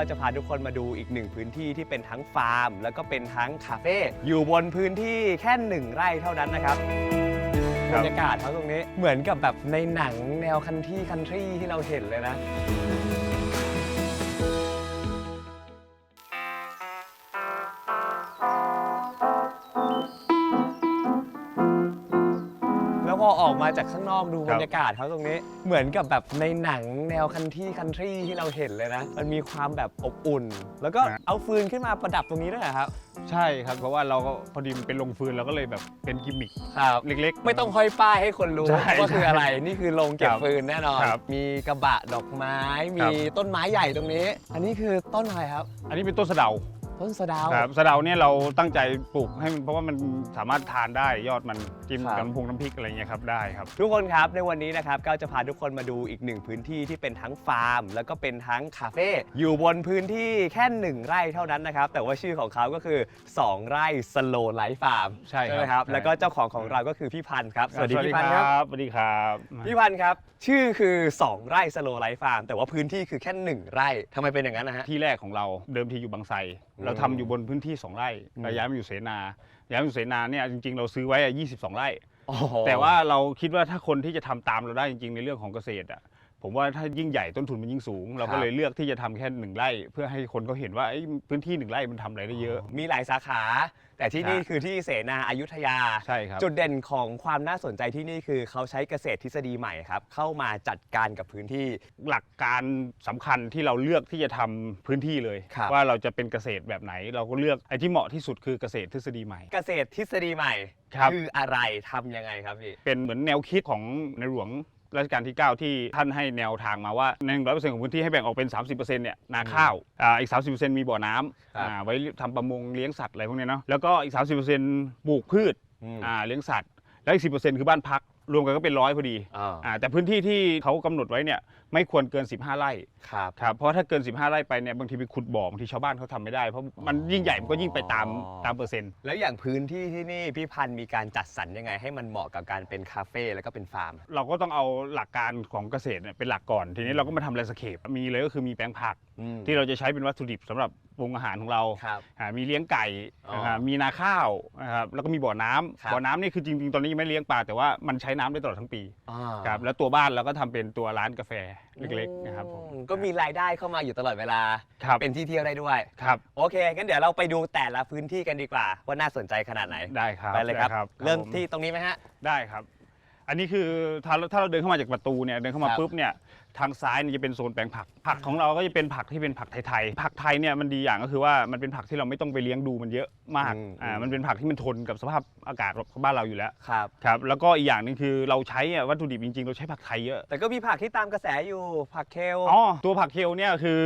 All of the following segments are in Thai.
ก็จะพาทุกคนมาดูอีกหนึ่งพื้นที่ที่เป็นทั้งฟาร์ม แล้วก็เป็นทั้งคาเฟ่อยู่บนพื้นที่แค่หนึ่งไร่เท่านั้นนะครับครับบรรยากาศเขาตรงนี้เหมือนกับแบบในหนังแนวคันที่คันทรีที่เราเห็นเลยนะ จากข้างนอกดูครับบรรยากาศเขาตรงนี้ เหมือนกับแบบในหนังแนวคันที่คันทรีที่เราเห็นเลยนะ มันมีความแบบอบอุ่น แล้วก็เอาฟืนขึ้นมาประดับตรงนี้ด้วยเหรอครับ ใช่ครับ เพราะว่าเราก็พอดีมันเป็นลงฟืนเราก็เลยแบบเป็นกิมมิคครับเล็ก ๆ ไม่ต้องห้อยป้ายให้คนรู้ใช่ว่าคืออะไรนี่คือโรงเก็บครับฟืนแน่นอน ครับมีกระบะดอกไม้คมีรับ ต้นไม้ใหญ่ตรงนี้ อันนี้คือต้นอะไรครับ อันนี้เป็นต้นสะเดา ต้นสะเดาว ครับสะเดาเนี่ยเราตั้งใจปลูกให้มันเพราะว่ามันสามารถทานได้ยอดมันจิ้มครับ กับน้ำพงน้ำพริกอะไรเงี้ยครับได้ครับ ทุกคนครับ ในวันนี้นะครับก็จะพาทุกคนมาดูอีกหนึ่งพื้นที่ที่เป็นทั้งฟาร์ม แล้วก็เป็นทั้งคาเฟ่อยู่บนพื้นที่แค่หนึ่งไร่เท่านั้นนะครับ แต่ว่าชื่อของเขาก็คือ 2 ไร่สโลไลฟ์ฟาร์มใช่ครับไหมครับ ใช่ แล้วก็เจ้าของของเราก็คือพี่พันธ์ครับสวัสดีพี่พันธ์ครับสวัสดีครับพี่พันธ์ครับ ชื่อคือ 2 ไร่สโลไลฟ์ฟาร์มแต่ว่าพื้นที่คือแค่1ไร่ทำไมเป็นอย่างนั้นนะฮะ ที่แรกของเราเดิมทีอยู่บางไทรอืมเราทำอยู่บนพื้นที่ 2 ไร่อืมเราย้ายมาอยู่เสนา ย้ายมาอยู่เสนาเนี่ยจริงๆ เราซื้อไว้อะ22 ไร่โอ้โหแต่ว่าเราคิดว่าถ้าคนที่จะทำตามเราได้จริงๆในเรื่องของเกษตรอะ ผมว่าถ้ายิ่งใหญ่ต้นทุนมันยิ่งสูง เราครัก็บเลยเลือกที่จะทำแค่หนึ่งไร่ เพื่อให้คนเขาเห็นว่าเอ้ยพื้นที่หนึ่งไร่มันทำอะไรได้เยอะ มีหลายสาขา แต่ที่นี่ครับคือที่เสนาอายุทยาใช่ครับจุดเด่นของความน่าสนใจที่นี่คือเขาใช้เกษตรทฤษฎีใหม่ครับ เข้ามาจัดการกับพื้นที่หลักการสำคัญที่เราเลือกที่จะทำพื้นที่เลยครับว่าเราจะเป็นเกษตรแบบไหน เราก็เลือกไอ้ที่เหมาะที่สุดคือเกษตรทฤษฎีใหม่ เกษตรทฤษฎีใหม่ครับออะไรทำยังไงครับพี่เป็นเหมือนแนวคิดของในหลวง รัชกาลที่ 9 ที่ท่านให้แนวทางมาว่าใน100%ของพื้นที่ให้แบ่งออกเป็น 30%เนี่ยนาข้าวอ่าอีก 30%มีบ่อน้ครับำอ่าไว้ทำประมงเลี้ยงสัตว์อะไรพวกเนี้ยเนาะแล้วก็อีก 30%ปลูกพืชอืมอ่าเลี้ยงสัตว์ แล้วอีก 10%คือบ้านพัก รวมกันก็เป็นร้อยพอดีอ่า อ่าแต่พื้นที่ที่เขากำหนดไว้เนี่ย ไม่ควรเกิน 15 ไร่ครับ ครับเพราะถ้าเกิน 15 ไร่ไปเนี่ยบางทีไปขุดบ่อบางทีชาวบ้านเขาทำไม่ได้เพราะมันยิ่งใหญ่มันก็ยิ่งไปตามอ๋อ ตามเปอร์เซ็นต์ แล้วอย่างพื้นที่ที่นี่พี่พันธ์มีการจัดสรรยังไง ให้มันเหมาะกับการเป็นคาเฟ่แล้วก็เป็นฟาร์ม เราก็ต้องเอาหลักการของเกษตรเนี่ยเป็นหลักก่อน ทีนี้เราก็มาทำแลนสเคปมีเลยก็คือมีแปลงผัก อืมที่เราจะใช้เป็นวัตถุดิบสำหรับปรุงอาหารของเราครับ อ่ามีเลี้ยงไก่อ๋อนะครับมีนาข้าวนะครับแล้วก็มีบ่อน้ำครับ บ่อน้ำนี่คือจริงๆ ตอนนี้ยังไม่เลี้ยงปลาแต่ว่ามันใช้น้ำได้ตลอดทั้งปีอ่า ครับแล้วตัวบ้านเราก็ทำเป็นตัวร้านกาแฟเล็กๆนะครับผมอืมก็มีรายได้เข้ามาอยู่ตลอดเวลา ครับเป็นที่เที่ยวได้ด้วย ครับโอเคงั้นเดี๋ยวเราไปดูแต่ละพื้นที่กันดีกว่า ว่าน่าสนใจขนาดไหนได้ครับไปเลยครับด้เริ่มผที่ตรงนี้ไหมฮะ ได้ครับ อันนี้คือถ้าถ้าเราเดินเข้ามาจากประตูเนี่ยเดินเข้ามาครับ ปุ๊บเนี่ย ทางซ้ายเนี่ยจะเป็นโซนแปลงผัก ผักของเราก็จะเป็นผักที่เป็นผักไทยๆผักไทยเนี่ยมันดีอย่างก็คือว่ามันเป็นผักที่เราไม่ต้องไปเลี้ยงดูมันเยอะมากอืม อ่าอืมมันเป็นผักที่มันทนกับสภาพอากาศบ้านเราอยู่แล้วครับ ครับแล้วก็อีกอย่างหนึงคือเราใช้อะวัตถุดิบจริงๆ เราใช้ผักไทยเยอะแต่ก็มีผักที่ตามกระแสอยู่ผักเคล อ๋อตัวผักเคลเนี่ยคือ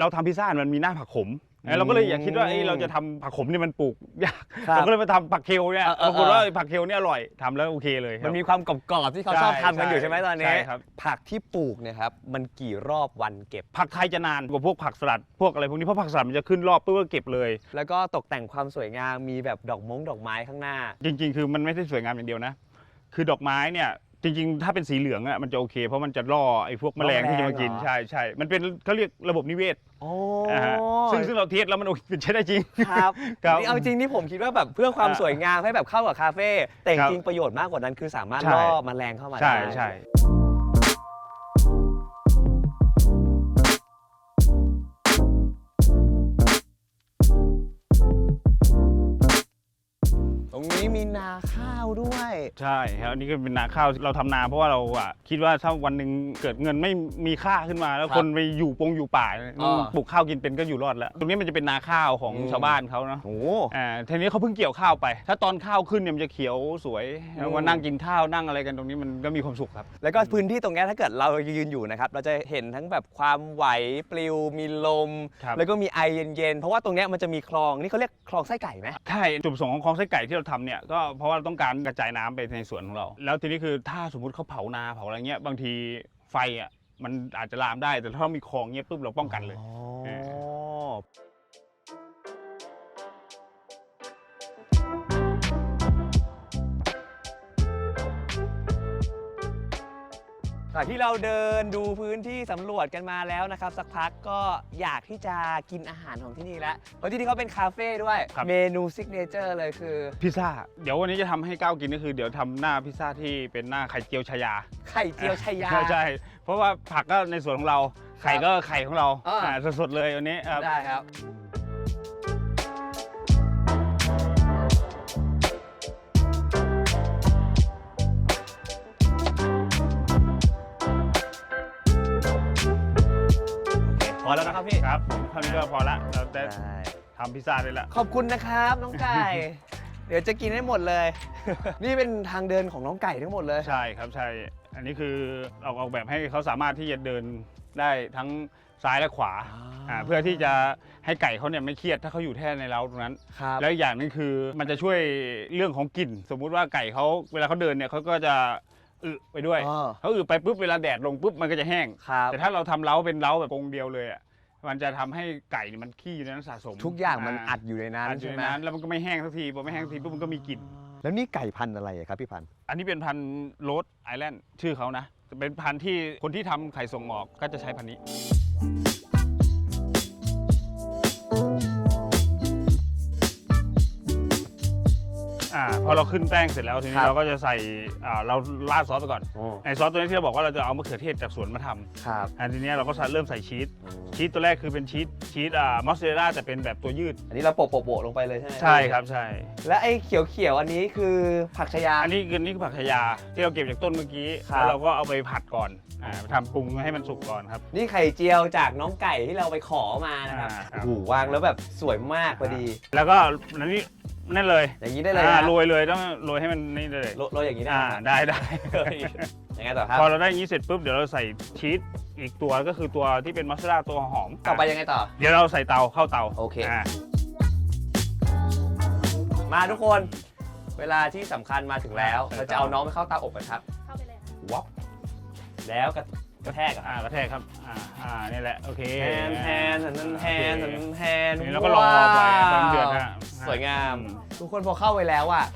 เราทำพิซซ่ามันมีหน้าผักขมอืม เราก็เลยอยากคิดว่าเอ้ยเราจะทำผักขมเนี่ยมันปลูกยากครับเราก็เลยมาทำผักเคลเนี่ยเออเออปรากฏว่าผักเคลเนี่ยอร่อยทำแล้วโอเคเลยครับมันมีความกรอบๆที่เขาชอบทำกันอยู่ใช่ไหมตอนนี้ใช่ครับผักที่ปลูกเนี่ยครับมันกี่รอบวันเก็บ ผักไทยจะนานกว่าพวกผักสลัดพวกอะไรพวกนี้เพราะผักสลัดมันจะขึ้นรอบปุ๊บก็เก็บเลย แล้วก็ตกแต่งความสวยงามมีแบบดอกมงดอกไม้ข้างหน้า จริง ๆ คือมันไม่ใช่สวยงามอย่างเดียวนะ คือดอกไม้เนี่ย จริงๆ ถ้าเป็นสีเหลืองอะมันจะโอเค เพราะมันจะล่อไอ้พวกแมลงที่จะมากินล่อแมลงเหรอใช่ใช่มันเป็นเขาเรียกระบบนิเวศโอ้นะฮะซึ่งซึ่งเราเทสแล้วมันโอเคใช้ได้จริง ครับครับนี่เอาจริงนี่ผมคิดว่าแบบเพื่อความอ่าสวยงามให้แบบเข้ากับคาเฟ่แต่จครับริงๆประโยชน์มากกว่านั้นคือสามารถใช่ ล่อแมลงเข้ามาใช่ได้ใช่ ตรงนี้มีนาข้าว ด้วย ใช่ครับอันนี้ก็เป็นนาข้าวเราทำนาเพราะว่าเราอะคิดว่าถ้าวันหนึ่งเกิดเงินไม่มีค่าขึ้นมา แล้วครับคนไปอยู่ปงอยู่ป่าอ่าปลูกข้าวกินเป็นก็อยู่รอดแล้ว ตรงนี้มันจะเป็นนาข้าวของอืม ชาวบ้านเขาเนาะ โอ้ อ่าทีนี้เขาเพิ่งเกี่ยวข้าวไป ถ้าตอนข้าวขึ้นเนี่ยมันจะเขียวสวยอืมแล้วมานั่งกินข้าวนั่งอะไรกันตรงนี้มันก็มีความสุขครับ แล้วก็พื้นที่ตรงเนี้ยถ้าเกิดเรายืนอยู่นะครับเราจะเห็นทั้งแบบความไหวปลิวมีลม ครับ แล้วก็มีไอเย็นๆเพราะว่าตรงเนี้ยมันจะมีคลองนี่เขาเรียกคลองไส้ไก่ไหม ใช่จุดประสงค์ของคลองไส้ไก่ที่เราทำเนี่ยก็เพราะว่าเราต้องการกระจายน้ำไปในสวนของเรา แล้วทีนี้คือถ้าสมมุติเขาเผานาเผาอะไรเงี้ยบางทีไฟอะมันอาจจะลามได้แต่ถ้าเรามีคลองเงี้ยปุ๊บเราป้องกันเลย อ๋อเอตจากที่เราเดินดูพื้นที่สำรวจกันมาแล้วนะครับ สักพักก็อยากที่จะกินอาหารของที่นี่แล้วเพราะที่นี่เขาเป็นคาเฟ่ด้วย ครับ เมนูซิกเนเจอร์เลยคือ พิซซ่า เดี๋ยววันนี้จะทำให้ก้าวกินก็คือ เดี๋ยวทำหน้าพิซซ่าที่เป็นหน้าไข่เจียวชายาไข่เจียวชายา ใช่ใช่เพราะว่าผักก็ในส่วนของเรา ไข่ก็ไข่ของเราอ่า อ่าสดๆเลยวันนี้ครับ ได้ครับ อแล้วนะครับพี่ครับเท่านี้ก็พอละเราได้ได้ทำพิซซ่าได้ละขอบคุณนะครับน้องไก่ เดี๋ยวจะกินให้หมดเลย นี่เป็นทางเดินของน้องไก่ทั้งหมดเลย ใช่ครับใช่ อันนี้คือเราออกแบบให้เขาสามารถที่จะเดินได้ทั้งซ้ายและขวาอ่าเพื่อที่จะให้ไก่เขาเนี่ยไม่เครียดถ้าเขาอยู่แท่ในเล้าตรงนั้นครับแล้วอีกอย่างหนึงคือมันจะช่วยเรื่องของกลิ่น สมมุติว่าไก่เขาเวลาเขาเดินเนี่ยเขาก็จะ อึไปด้วยอ๋อเขาอึไปปุ๊บเวลาแดดลงปุ๊บมันก็จะแห้ง ครับแต่ถ้าเราทำเล้าเป็นเล้าแบบกรงเดียวเลยอะมันจะทำให้ไก่เนี่ยมันขี้อยู่ในนั้นสะสมทุกอย่างมันอัดอยู่ในนั้นอัดอยู่ใช่ในไหมนั้นแล้วมันก็ไม่แห้งสักทีพอไม่แห้งสักทีปุ๊บมันก็มีกลิ่น แล้วนี่ไก่พันธุ์อะไรอะครับพี่พันธุ์อันนี้เป็นพันธุ์โรสไอแลนด์ชื่อเขานะ เป็นพันธุ์ที่คนที่ทำไข่ส่งออกก็จะใช้พันธุ์นี้ พอเราขึ้นแป้งเสร็จแล้วทีคนี้รับ เราก็จะใส่อ่าเราราดซอสไปก่อนโอ้ไอซอสตัวนี้ที่เราบอกว่าเราจะเอามะเขือเทศจากสวนมาทครับำอันทีนี้เราก็เริ่มใส่ชีสชีสตัวแรกคือเป็นชีสชีสอ่ามอสซาเรลล่าแต่เป็นแบบตัวยืดอันนี้เราโปะโปะโปะลงไปเลยใช่ไหมใช่ครับใช่ และไอ้เขียวเขียวๆอันนี้คือผักชายา อันนี้คือนี่คือผักชายาที่เราเก็บจากต้นเมื่อกี้ครับ แล้วเราก็เอาไปผัดก่อนอ่าทำปรุงให้มันสุกก่อนครับ นี่ไข่เจียวจากน้องไก่ที่เราไปขอมานะครับอ่าครับ โอ้โหวางแล้วแบบสวยมากพอดี แล้วก็อันนี้ นั่นเลยอย่างนี้ได้เลยอ่านะโรยเลยต้องโรยให้มันนี่เลยโรโรยอย่างนี้ได้อ่าไหมได้ได้เฮ้ยยังไงต่อครับ พอเราได้อย่างนี้เสร็จปุ๊บเดี๋ยวเราใส่ชีสอีกตัวก็คือตัวที่เป็นมัสซาเรลล่าตัวหอมต่อไปยังไงต่อ เดี๋ยวเราใส่เตาเข้าเตาโอเคา มาทุกคน เวลาที่สำคัญมาถึงแล้วเราจะเอาน้องไปเข้าเตาอบกันครับ เข้าไปเลยค่ะ วับแล้วกระ กระแทกอะอ่ากระแทกครับ อ่าอ่านี่แหละ โอเคแฮนแฮนสันนันแฮนสันนันแฮนนี่เราก็รอปล่อยให้มันเดือดนะสวยงามอืทุกคนพอเข้าไปแล้วอะ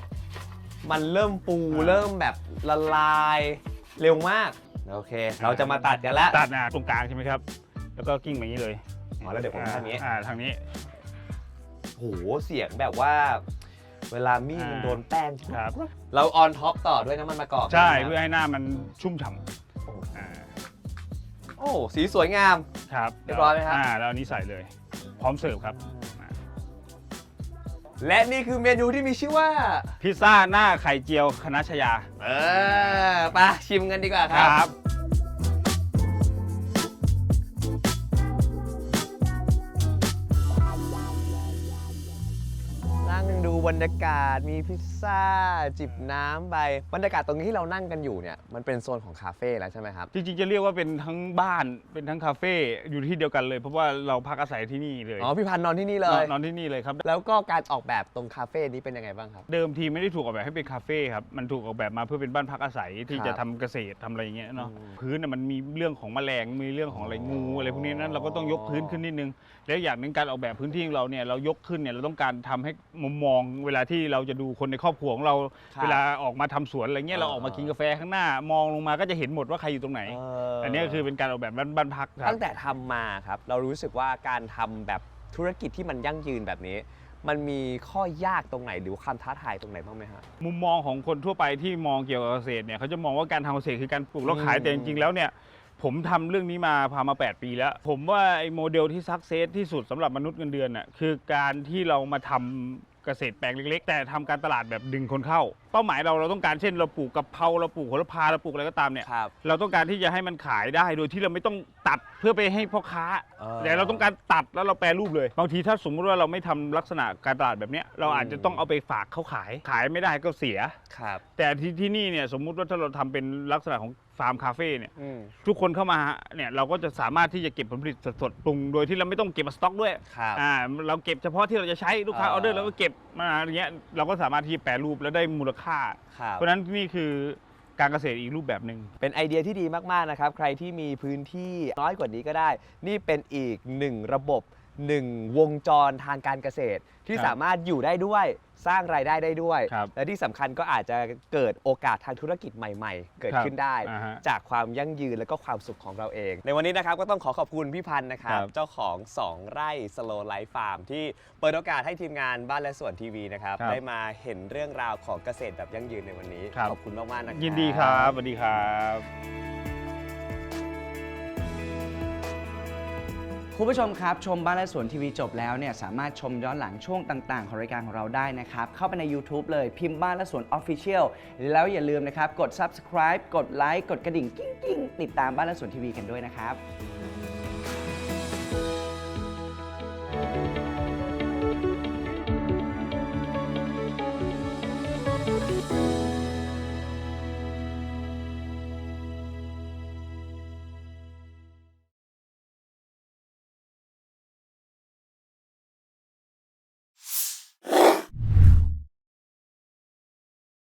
มันเริ่มฟูอ่าเริ่มแบบละลายเร็วมาก โอเค เราจะมาตัดกันแล้วตัดอ่าตรงกลางใช่ไหมครับ แล้วก็กิ้งแบบนี้เลยอ๋อแล้วเดี๋ยวผมทำอย่างนี้อ่าทางนี้โหเสียงแบบว่า เวลามีดมันอ่าโดนแป้งครับเราออนท็อปต่อด้วยน้ำมันมะกอกใช่นะครับเพื่อให้หน้ามันชุ่มฉ่โอ้ำอ่า โอ้สีสวยงาม ครับเรียบร้อยไหมครับ อ่าแล้วอันนี้ใส่เลย พร้อมเสิร์ฟครับ และนี่คือเมนูที่มีชื่อว่าพิซซ่าหน้าไข่เจียวคณะชยา เออไปะชิมกันดีกว่าครับ บรรยากาศมีพิซซ่า จิบน้ำไปบรรยากาศตรงนี้ที่เรานั่งกันอยู่เนี่ยมันเป็นโซนของคาเฟ่แล้วใช่ไหมครับ จริงๆจะเรียกว่าเป็นทั้งบ้านเป็นทั้งคาเฟ่อยู่ที่เดียวกันเลย เพราะว่าเราพักอาศัยที่นี่เลยอ๋อพี่พันธ์นอนที่นี่เลนอนยนอนที่นี่เลยครับ แล้วก็การออกแบบตรงคาเฟ่นี้เป็นยังไงบ้างครับ เดิมทีไม่ได้ถูกออกแบบให้เป็นคาเฟ่ครับ มันถูกออกแบบมาเพื่อเป็นบ้านพักอาศัยที่ครับจะทำเกษตรทำอะไรอย่างเงี้ยเนาะ อืมพื้นน่ะมันมีเรื่องของแมลง มีเรื่องของอะไรงูอะไรพวกนี้นั้นเราก็ต้องยกพื้นขึ้นนิดนึง แล้วอย่างหนึ่งการออกแบบพื้นที่ของเราเนี่ยเรายกขึ้นเนี่ยเราต้องการทำให้มุมมองเวลาที่เราจะดูคนในครอบครัวของเราครับเวลาออกมาทำสวนอะไรเงี้ยเราออกมากินกาแฟข้างหน้ามองลงมาก็จะเห็นหมดว่าใครอยู่ตรงไหนเอันนี้ก็คือเป็นการออกแบบบ้านบ้านพักครับ ตั้งแต่ทำมาครับ เรารู้สึกว่าการทำแบบธุรกิจที่มันยั่งยืนแบบนี้ มันมีข้อยากตรงไหนหรือความท้าทายตรงไหนบ้างไหมฮะ มุมมองของคนทั่วไปที่มองเกี่ยวกับเกษตรเนี่ยเขาจะมองว่าการทำเกษตรคือการปลูกแล้วขายอืม แต่จริงๆแล้วเนี่ย ผมทำเรื่องนี้มาพามา 8 ปีแล้ว ผมว่าไอ้โมเดลที่ซักเซสที่สุดสำหรับมนุษย์เงินเดือนน่ะคือการที่เรามาทำ เกษตรแปลงเล็ก ๆ แต่ทำการตลาดแบบดึงคนเข้า เป้าหมายเราเราต้องการเช่นเราปลูกกะเพราเราปลูกโหระพาเราปลูกอะไรก็ตามเนี่ยครับ เราต้องการที่จะให้มันขายได้โดยที่เราไม่ต้องตัดเพื่อไปให้พ่อค้าเออ แต่เราต้องการตัดแล้วเราแปรรูปเลยบางทีถ้าสมมติว่าเราไม่ทำลักษณะการตลาดแบบเนี้ยเราอาจจะต้องเอาไปฝากเขาขาย ขายไม่ได้ก็เสีย ครับ แต่ที่ที่นี่เนี่ยสมมุติว่าถ้าเราทำเป็นลักษณะของ ฟาร์มคาเฟ่เนี่ยอืมทุกคนเข้ามาเนี่ยเราก็จะสามารถที่จะเก็บผลผลิตสดๆปรุงโดยที่เราไม่ต้องเก็บมาสต็อกด้วยครับ อ่าเราเก็บเฉพาะที่เราจะใช้ลูกค้าออ่า อเดอร์เราก็เก็บมาอย่างเงี้ยเราก็สามารถที่จะแปรรูปแล้วได้มูลค่า ครับ เพราะฉะนั้นนี่คือการเกษตรอีกรูปแบบหนึ่ง เป็นไอเดียที่ดีมาก ๆ นะครับ ใครที่มีพื้นที่น้อยกว่านี้ก็ได้ นี่เป็นอีกหนึ่งระบบ หนึ่งวงจรทางการเกษตร ที่ครับสามารถอยู่ได้ด้วยสร้างรายได้ได้ด้วย ครับและที่สำคัญก็อาจจะเกิดโอกาสทางธุรกิจใหม่ ๆ เกิดครับขึ้นได้ อ่าฮะจากความยั่งยืนและก็ความสุขของเราเอง ในวันนี้นะครับก็ต้องขอขอบคุณพี่พันธ์นะครับ ครับ เจ้าของ 2 ไร่สโลไลฟ์ฟาร์มที่เปิดโอกาสให้ทีมงานบ้านและสวนทีวีนะครับครับได้มาเห็นเรื่องราวของเกษตรแบบยั่งยืนในวันนี้ครับ ขอบคุณมากๆนะครับ ยินดีครับสวัสดีครับ คุณผู้ชมครับชมบ้านและสวนทีวีจบแล้วเนี่ยสามารถชมย้อนหลังช่วงต่างๆ ของรายการของเราได้นะครับ เข้าไปใน YouTube เลยพิมพ์บ้านและสวน Official แล้วอย่าลืมนะครับ กด subscribe กดไลค์กดกระดิ่ง กิ้งๆ ติดตามบ้านและสวนทีวีกันด้วยนะครับ